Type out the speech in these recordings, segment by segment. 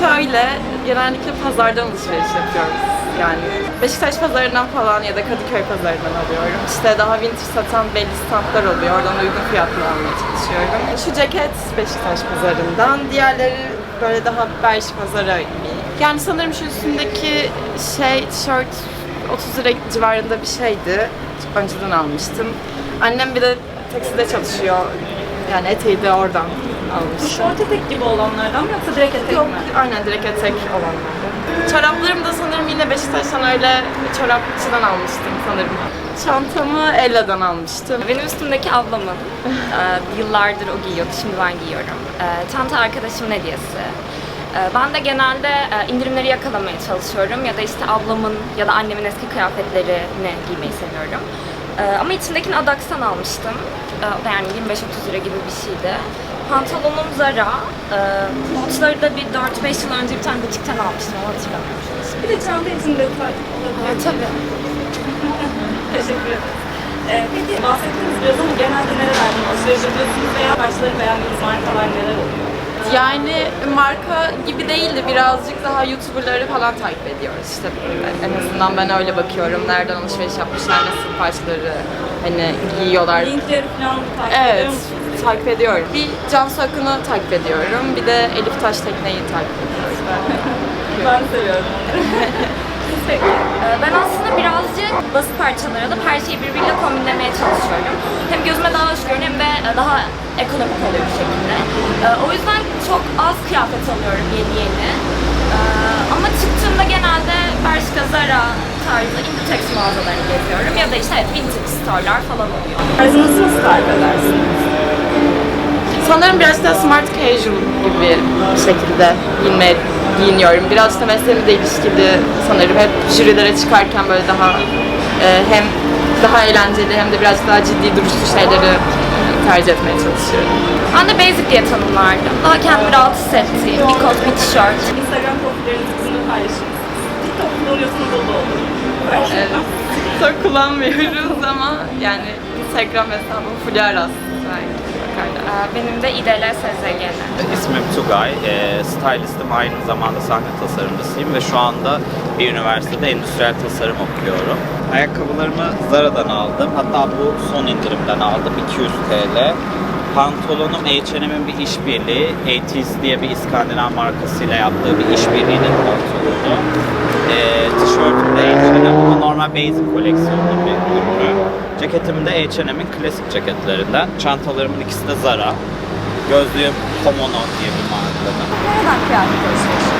Şöyle, genellikle pazardan alışveriş yapıyoruz. Yani Beşiktaş pazarından falan ya da Kadıköy pazarından alıyorum. İşte daha vintage satan belli standlar oluyor. Oradan uygun fiyatlı almaya çalışıyorum. Şu ceket Beşiktaş pazarından. Diğerleri böyle daha Berş pazara. Yani sanırım şu üstündeki şey, tişört 30 lira civarında bir şeydi. Önceden almıştım. Annem bir de tekstilde çalışıyor. Yani eteği de oradan almıştım. Şort etek gibi olanlardan mı yoksa direkt etek Yok, mi? aynen direkt etek olanlardı. Çoraplarımı da sanırım yine Beşiktaş'tan öyle çorapçıdan almıştım sanırım. Çantamı Ella'dan almıştım. Benim üstümdeki ablamın. Ee, yıllardır o giyiyordu, şimdi ben giyiyorum. Ee, çanta arkadaşımın hediyesi. Ee, ben de genelde e, indirimleri yakalamaya çalışıyorum ya da işte ablamın ya da annemin eski kıyafetlerini giymeyi seviyorum. Ama içindekini Adax'tan almıştım. O da yani 25-30 lira gibi bir şeydi. Pantolonum Zara. Ee, botları da bir 4-5 yıl önce bir tane butikten almıştım ama hatırlamıyorum. Bir de çanta için detay olabilir. Evet, tabii. Teşekkür ederim. Ee, peki bahsettiniz biraz ama genelde nerelerden alışveriş yapıyorsunuz veya başları beğendiğiniz markalar neler oluyor? Yani marka gibi değil de birazcık daha YouTuber'ları falan takip ediyoruz. İşte en azından ben öyle bakıyorum. Nereden alışveriş yapmışlar, nasıl parçaları hani giyiyorlar. Linkleri falan takip ediyor Evet, musunuz? Takip ediyorum. Bir Cansu Akın'ı takip ediyorum. Bir de Elif Taş Tekne'yi takip ediyorum. Ben seviyorum. Peki. Ee, Ben aslında birazcık basit parçaları alıp her şeyi birbiriyle kombinlemeye çalışıyorum. Hem gözüme daha hoş görünüyor hem de e, daha ekonomik oluyor bir şekilde. Ee, O yüzden çok az kıyafet alıyorum yeni yeni. Ee, Ama çıktığımda genelde Bershka, Zara tarzı Inditex mağazalarını geziyorum ya da işte vintage store'lar falan oluyor. Tarzınızı nasıl tarif edersiniz? Sanırım biraz da smart casual gibi bir şekilde giyinmeye giyiniyorum. Biraz da mesleğimle ilişkili sanırım. Hep jürilere çıkarken böyle daha e, hem daha eğlenceli hem de biraz daha ciddi duruşlu şeyleri tercih etmeye çalışıyorum. Ben de basic diye tanımlardım. Daha kendimi rahat hissettiğim bir kot, bir tişört. Instagram profillerinizi bizimle paylaşın. TikTok kullanıyorsunuz o da olur. Evet. Çok kullanmıyoruz ama yani Instagram hesabım Fulya Aras. Belki Benim de İDL SZG'ler. İsmim Tugay, e, stylistim aynı zamanda sahne tasarımcısıyım ve şu anda bir üniversitede endüstriyel tasarım okuyorum. Ayakkabılarımı Zara'dan aldım, hatta bu son indirimden aldım 200 TL. Pantolonum H&M'in bir işbirliği, 80's diye bir İskandinav markasıyla yaptığı bir işbirliğinin pantolonu. E, tişörtüm de H&M normal basic koleksiyonun bir ürünü. Ceketim de H&M'in klasik ceketlerinden. Çantalarımın ikisi de Zara. Gözlüğüm Komono diye bir markadan. Nereden kıyafet?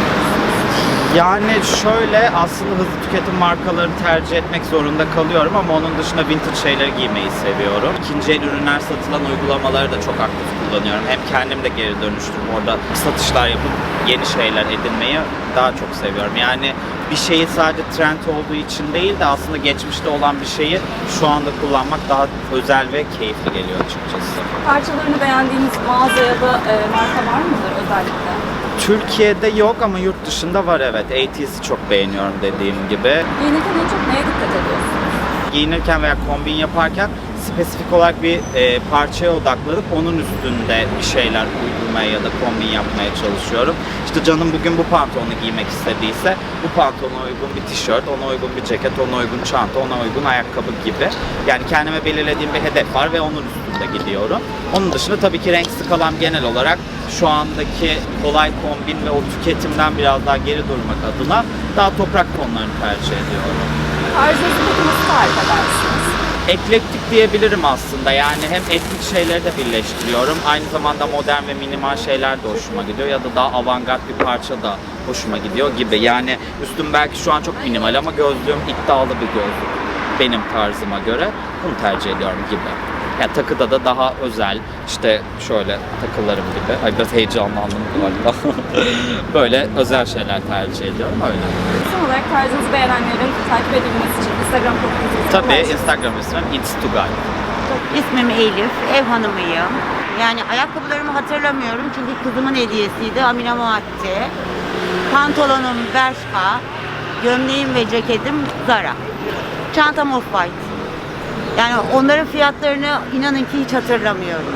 Yani şöyle aslında hızlı tüketim markalarını tercih etmek zorunda kalıyorum ama onun dışında vintage şeyleri giymeyi seviyorum. İkinci el ürünler satılan uygulamaları da çok aktif kullanıyorum. Hem kendim de geri dönüştürüp orada satışlar yapıp yeni şeyler edinmeyi daha çok seviyorum. Yani bir şeyi sadece trend olduğu için değil de aslında geçmişte olan bir şeyi şu anda kullanmak daha özel ve keyifli geliyor açıkçası. Parçalarını beğendiğiniz mağaza ya da e, marka var mıdır özellikle? Türkiye'de yok ama yurt dışında var evet. 80's'i çok beğeniyorum dediğim gibi. Giyinirken en çok neye dikkat ediyorsunuz? Giyinirken veya kombin yaparken spesifik olarak bir e, parçaya odaklanıp onun üstünde bir şeyler uydurmaya ya da kombin yapmaya çalışıyorum. İşte canım bugün bu pantolonu giymek istediyse bu pantolona uygun bir tişört, ona uygun bir ceket, ona uygun çanta, ona uygun ayakkabı gibi. Yani kendime belirlediğim bir hedef var ve onun üstünde gidiyorum. Onun dışında tabii ki renk skalam genel olarak şu andaki kolay kombin ve o tüketimden biraz daha geri durmak adına daha toprak tonlarını tercih ediyorum. Peki nasıl tarif edersiniz? Eklektik diyebilirim aslında. Yani hem etnik şeyleri de birleştiriyorum. Aynı zamanda modern ve minimal şeyler de hoşuma gidiyor. Ya da daha avantgard bir parça da hoşuma gidiyor gibi. Yani üstüm belki şu an çok minimal ama gözlüğüm iddialı bir gözlük. Benim tarzıma göre bunu tercih ediyorum gibi. Yani takıda da daha özel, işte şöyle takılarım gibi. Ay biraz heyecanlandım galiba. Böyle özel şeyler tercih ediyorum öyle. Son olarak tarzınızı beğenenlerin takip edilmesi için Instagram profilinizi Tabii. Instagram ismim It's Tugay. İsmim Elif, ev hanımıyım. Yani ayakkabılarımı hatırlamıyorum çünkü kızımın hediyesiydi. Amina Muatti. Pantolonum Bershka. Gömleğim ve ceketim Zara. Çantam Off-White. Yani onların fiyatlarını inanın ki hiç hatırlamıyorum.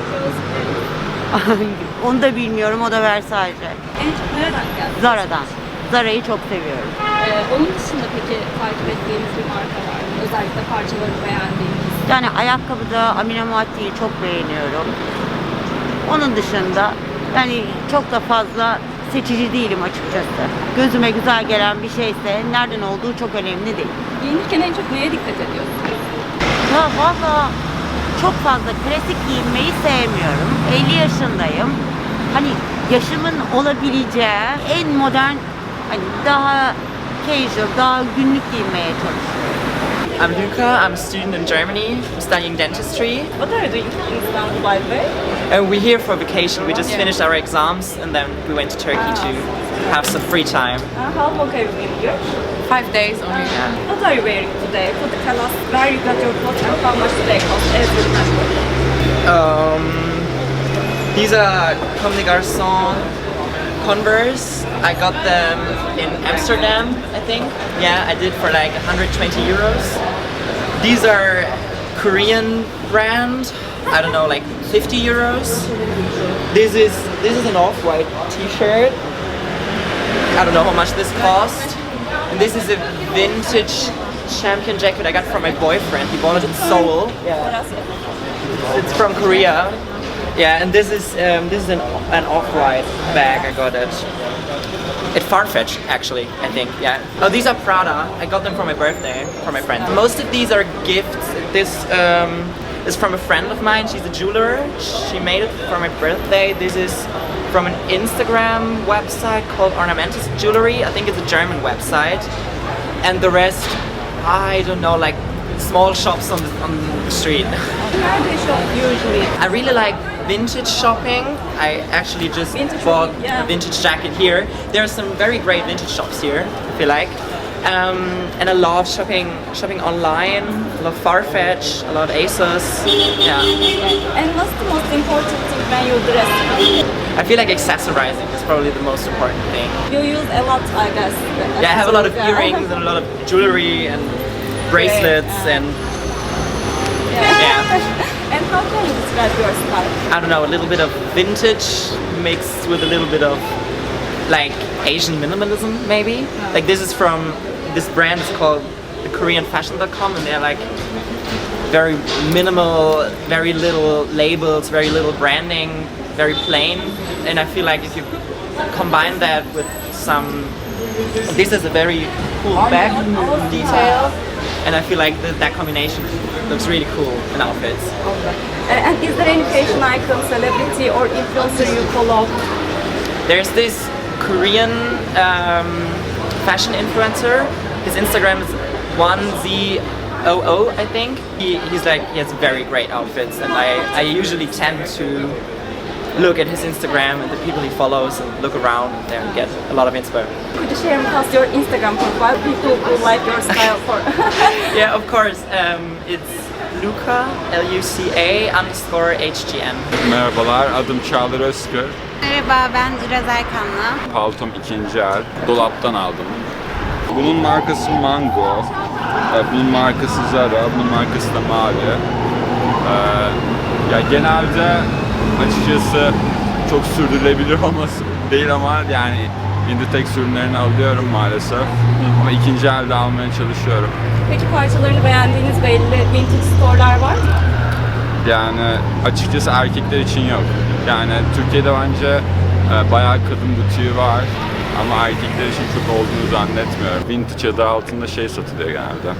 Onu da bilmiyorum. O da Versace. En çok nereden geldi? Zara'dan. Zara'yı çok seviyorum. Ee, onun dışında peki takip ettiğiniz bir marka var mı? Özellikle parçalarını beğendiğiniz. Yani ayakkabıda Amine Muatti'yi çok beğeniyorum. Onun dışında yani çok da fazla seçici değilim açıkçası. Gözüme güzel gelen bir şeyse nereden olduğu çok önemli değil. Giyinirken en çok neye dikkat ediyorsunuz? Ya valla çok fazla klasik giyinmeyi sevmiyorum. 50 yaşındayım. Hani yaşımın olabileceği en modern hani daha casual, daha günlük giyinmeye çalışıyorum. I'm Luca. I'm a student in Germany. I'm studying dentistry. What are you doing in Istanbul by the way? And we're here for vacation. We just finished our exams and then we went to Turkey to have some free time. Uh, how long have you been here? Five days only. What are you wearing today? Could you tell us where you got your clothes and how much do they cost as you? Um, these are Comme des Garçons Converse. I got them in Amsterdam, I think. Yeah, I did for like 120 euros. These are Korean brand. I don't know, like 50 euros. This is this is an off-white T-shirt. I don't know how much this cost. This is a vintage champion jacket I got from my boyfriend. He bought it in Seoul. Yeah. What else? It's from Korea. Yeah, and this is um, this is an an off-white bag. I got it at Farfetch actually. I think. Yeah. Oh, these are Prada. I got them for my birthday for my friend. Most of these are gifts. This um, is from a friend of mine. She's a jeweler. She made it for my birthday. This is from an Instagram website called Ornamentus Jewelry. I think it's a German website. And the rest, I don't know, like small shops on the, on the street. Where do you shop usually? I really like vintage shopping. I actually just Vintage bought yeah. a vintage jacket here. There are some very great vintage shops here, if you like. Um, and I love shopping shopping online. I love Farfetch. I love ASOS. Yeah. And what's the most important thing when you dress? I feel like accessorizing is probably the most important thing. You use a lot, I guess. Yeah, I have a lot of earrings and a lot of jewelry and bracelets and Yeah. yeah. and how can you describe your style? I don't know, a little bit of vintage mixed with a little bit of like Asian minimalism, maybe. Like this is from this brand is called the KoreanFashion.com, and they're like very minimal, very little labels, very little branding, very plain. And I feel like if you combine that with some, this is a very cool back detail, and I feel like that, that combination looks really cool in outfits. And is there any fashion icon, celebrity, or influencer you follow? There's this Korean um, fashion influencer. His Instagram is one Z O O, I think. He, he's like he has very great outfits, and I, I usually tend to look at his Instagram and the people he follows and look around there and get a lot of inspo. Could you share with us your Instagram profile? People who like your style for. Yeah, of course. Um, it's Luca L U C A underscore HGN. Merhabalar, adım Çağlar Özkır. Merhaba ben Iraz Erkan'la. Paltom ikinci el, dolaptan aldım. Bunun markası Mango, e, bunun markası Zara, bunun markası da Mavi. Ee, ya genelde açıkçası çok sürdürülebilir olması değil ama yani Inditex ürünlerini alıyorum maalesef. Ama ikinci elde almaya çalışıyorum. Peki parçalarını beğendiğiniz belli vintage store'lar var mı? Yani açıkçası erkekler için yok. Yani Türkiye'de bence e, bayağı kadın butiği var ama erkekler için çok olduğunu zannetmiyorum. Vintage adı altında şey satılıyor genelde.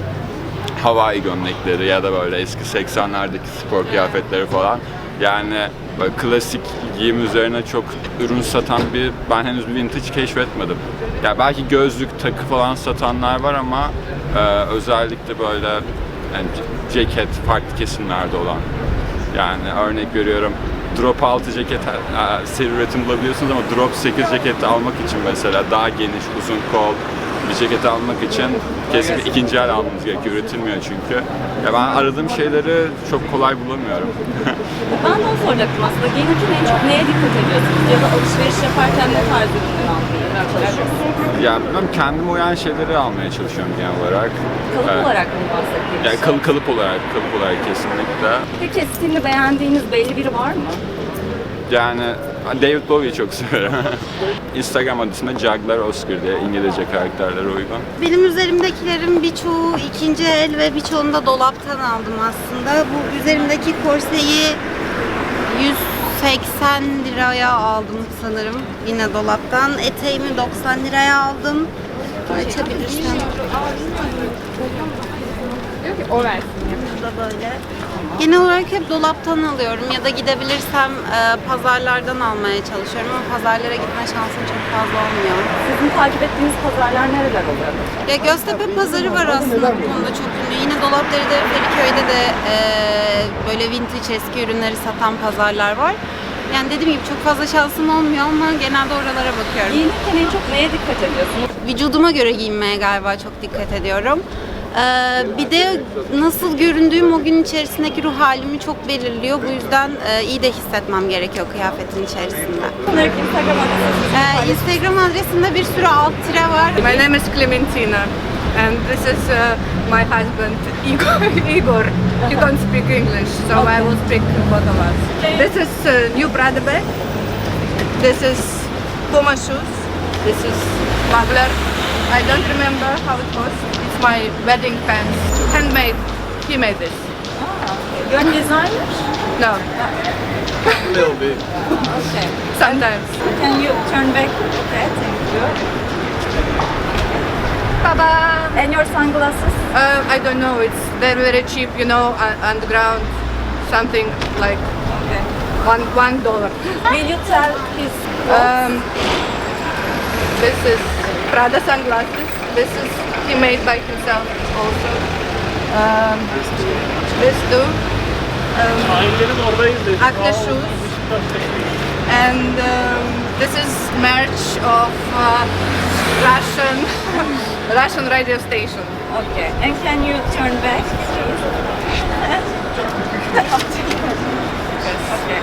Hawaii gömlekleri ya da böyle eski 80'lerdeki spor kıyafetleri falan. Yani böyle klasik giyim üzerine çok ürün satan bir ben henüz bir vintage keşfetmedim. Ya belki gözlük, takı falan satanlar var ama e, özellikle böyle yani ceket farklı kesimlerde olan yani örnek veriyorum drop 6 ceket e, seri üretim bulabiliyorsunuz ama drop 8 ceketi almak için mesela daha geniş uzun kol bir ceket almak için kesinlikle ikinci el almanız gerekiyor. Üretilmiyor çünkü. Ya ben aradığım şeyleri çok kolay bulamıyorum. Ben de onu soracaktım aslında. Giyinirken en çok neye dikkat ediyorsunuz? Ya da alışveriş yaparken ne tarz ürünler çalışıyorsunuz? Ya ben kendime uyan şeyleri almaya çalışıyorum genel olarak. Kalıp Evet. olarak mı bahsettiğiniz? Yani kalıp, kalıp olarak, kalıp olarak kesinlikle. Peki stilini beğendiğiniz belli biri var mı? Yani David Bowie'yi çok severim. Instagram adresinde Juggler Oscar diye İngilizce karakterlere uygun. Benim üzerimdekilerin birçoğu ikinci el ve birçoğunu da dolaptan aldım aslında. Bu üzerimdeki korseyi 180 liraya aldım sanırım yine dolaptan. Eteğimi 90 liraya aldım. Açabilirsem. O versin. Bu da böyle. Genel olarak hep dolaptan alıyorum ya da gidebilirsem e, pazarlardan almaya çalışıyorum ama pazarlara gitme şansım çok fazla olmuyor. Sizin takip ettiğiniz pazarlar nereler oluyor? Ya Göztepe pazarı var aslında bu konuda çok ünlü. Yine Dolapdere'de, Feriköy'de de e, böyle vintage eski ürünleri satan pazarlar var. Yani dediğim gibi çok fazla şansım olmuyor ama genelde oralara bakıyorum. Giyinirken en çok neye dikkat ediyorsunuz? Vücuduma göre giyinmeye galiba çok dikkat ediyorum. Ee, bir de nasıl göründüğüm o gün içerisindeki ruh halimi çok belirliyor. Bu yüzden e, iyi de hissetmem gerekiyor kıyafetin içerisinde. Instagram adresiniz. Ee, Instagram adresinde bir sürü alt tire var. My name is Clementina, and this is uh, my husband Igor. Igor. He don't speak English, so I will speak both of us. This is uh, new Prada bag. This is Puma shoes. This is Mugler. I don't remember how it was. It's my wedding pants, handmade. He made this. You're a designer. No, little bit. Okay. sometimes. Can you turn back? Okay, thank you. Baba. And your sunglasses? Uh, I don't know. It's they're very cheap, you know, un- underground. Something like Okay. one one dollar. Will you tell his Um, this is Prada sunglasses. This is he made by himself also. Um, this too. Um, Acne shoes. And um, this is merch of uh, Russian Russian radio station. Okay. And can you turn back, okay.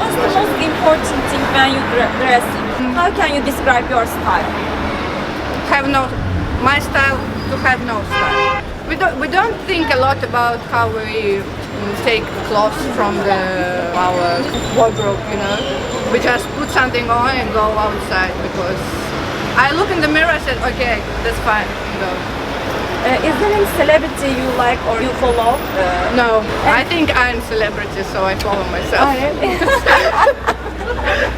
What's the most important thing when you dre- dressing? How can you describe your style? have no my style to have no style. We don't we don't think a lot about how we mm, take clothes from the our wardrobe, you know. We just put something on and go outside because I look in the mirror and said, okay, that's fine, go. Uh, is there any celebrity you like or you follow? Uh, No, I think I'm celebrity, so I follow myself.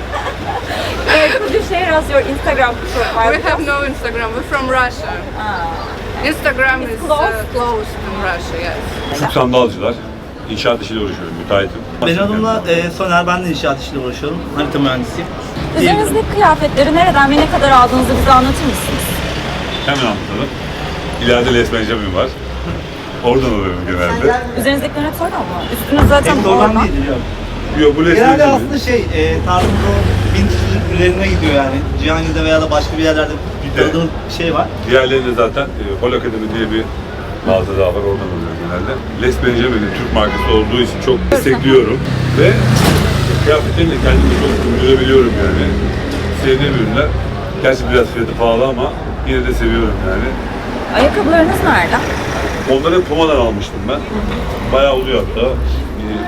uh, could you share us your Instagram profile? We have no Instagram. We're from Russia. Instagram It's is uh, closed? closed in Russia. Yes. Küçük sandalcılar. İnşaat işiyle uğraşıyorum, müteahhitim. Benim adım da e, Soner, ben de inşaat işiyle uğraşıyorum. Harita mühendisiyim. Üzerinizdeki kıyafetleri nereden ve ne kadar aldığınızı bize anlatır mısınız? Hemen anlatalım. İleride Les Benjamin var. Oradan alıyorum genelde. Üzerinizdekiler hep oradan mı? Üstünüz zaten Hep oradan oradan. değil biliyorum. Yok bu Genelde aslında şey, e, tarzımız o vintage ürünlerine gidiyor yani. Cihangir'de veya da başka bir yerlerde Bir de- bir şey var. Diğerlerinde zaten e, Hol Akademi diye bir mağaza daha var. Oradan alıyorum genelde. Les Benjamin'in Türk markası olduğu için çok destekliyorum. Ve kıyafetlerini de kendime çok görebiliyorum yani. Sevdiğim ürünler. Gerçi biraz fiyatı pahalı ama yine de seviyorum yani. Ayakkabılarınız nereden? Onları Puma'dan almıştım ben. Bayağı oluyor hatta.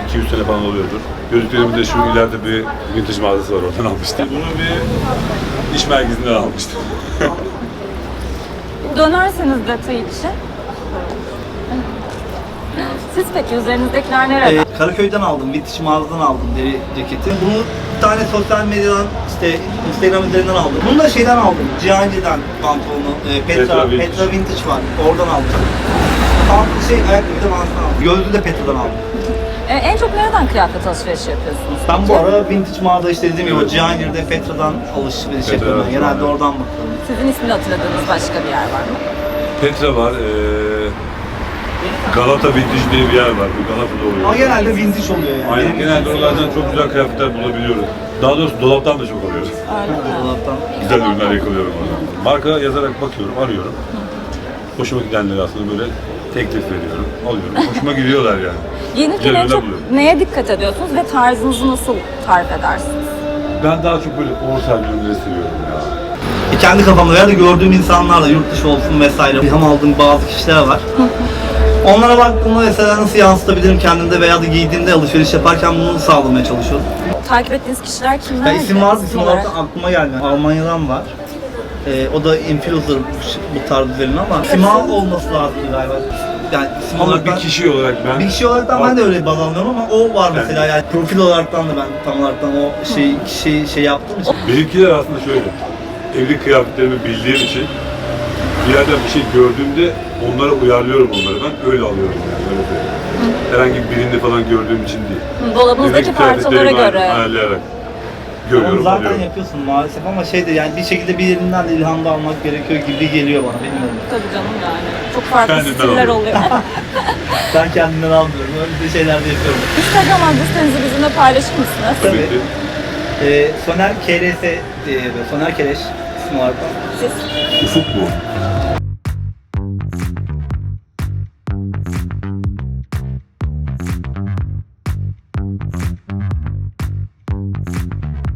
200 sene falan oluyordur. Gözlüklerimin de şu ileride bir vintage mağazası var oradan almıştım. Bunu bir iş merkezinden almıştım. Dönerseniz detay için. Siz peki üzerinizdekiler nereden? E, Karaköy'den aldım, vintage mağazadan aldım deri ceketi. Bunu bir tane sosyal medyadan, işte Instagram üzerinden aldım. Bunu da şeyden aldım, Cihangir'den pantolonu. E, Petra, Petra Petra, Vintage. Vintage. var, oradan aldım. Pantolon şey, ayakkabı da mağazadan aldım. Gözlüğü de Petra'dan aldım. Ee, en çok nereden kıyafet alışverişi yapıyorsunuz? Ben bu ara vintage mağaza işte dediğim gibi o Cihangir'de Petra'dan alışveriş Petra, yapıyorum. ben. Genelde evet. oradan bakıyorum. Sizin ismini hatırladığınız başka bir yer var mı? Petra var. eee Galata Vintage diye bir yer var. Bu Galata'da oluyor. Ama genelde vintage oluyor yani. Aynen. Genelde oralardan çok güzel kıyafetler bulabiliyoruz. Daha doğrusu dolaptan da çok alıyoruz. dolaptan. Güzel ürünler yakalıyorum oradan. Marka yazarak bakıyorum, arıyorum. Hoşuma gidenleri aslında böyle teklif veriyorum, alıyorum. Hoşuma gidiyorlar yani. Giyinirken en çok buluyorum. neye dikkat ediyorsunuz ve tarzınızı nasıl tarif edersiniz? Ben daha çok böyle oversize ürünleri seviyorum ya. E, kendi kafamda veya da gördüğüm insanlarla yurt dışı olsun vesaire ilham aldığım bazı kişiler var. Onlara baktığımda mesela nasıl yansıtabilirim kendimde veya da giydiğimde alışveriş yaparken bunu sağlamaya çalışıyorum. Takip ettiğiniz kişiler kimler? Ya isim var, isim olarak? aklıma gelmiyor. Almanya'dan var. Ee, o da influencer bu- bu tarz üzerine ama Sima olması lazım galiba. Yani isim Ama olarak bir ben- kişi olarak ben... bir kişi olarak ben de öyle baz alıyorum ama o var mesela yani profil olaraktan da ben tam olaraktan o şey şey şey yaptığım için. Benimkiler aslında şöyle. Evlilik kıyafetlerimi bildiğim için bir yerden bir şey gördüğümde onlara uyarlıyorum onları. Ben öyle alıyorum yani. Öyle söyleyeyim. Herhangi birini falan gördüğüm için değil. Dolabınızdaki Evlilik parçalara kıyafetlerimi göre. ayarlayarak Onu görüyorum, zaten alıyorum. yapıyorsun maalesef ama şey de yani bir şekilde birinden de ilham da almak gerekiyor gibi geliyor bana bilmiyorum. Tabii canım yani. Çok farklı Kendimden stiller alıyorum. oluyor. Ben kendimden almıyorum. Öyle de şeyler de yapıyorum. Instagram adresinizi bizimle paylaşır mısınız? Tabii Tabii. ki. Ee, Soner KRS diye yazıyor. Soner Kereş isim olarak. Siz Ufuk bu.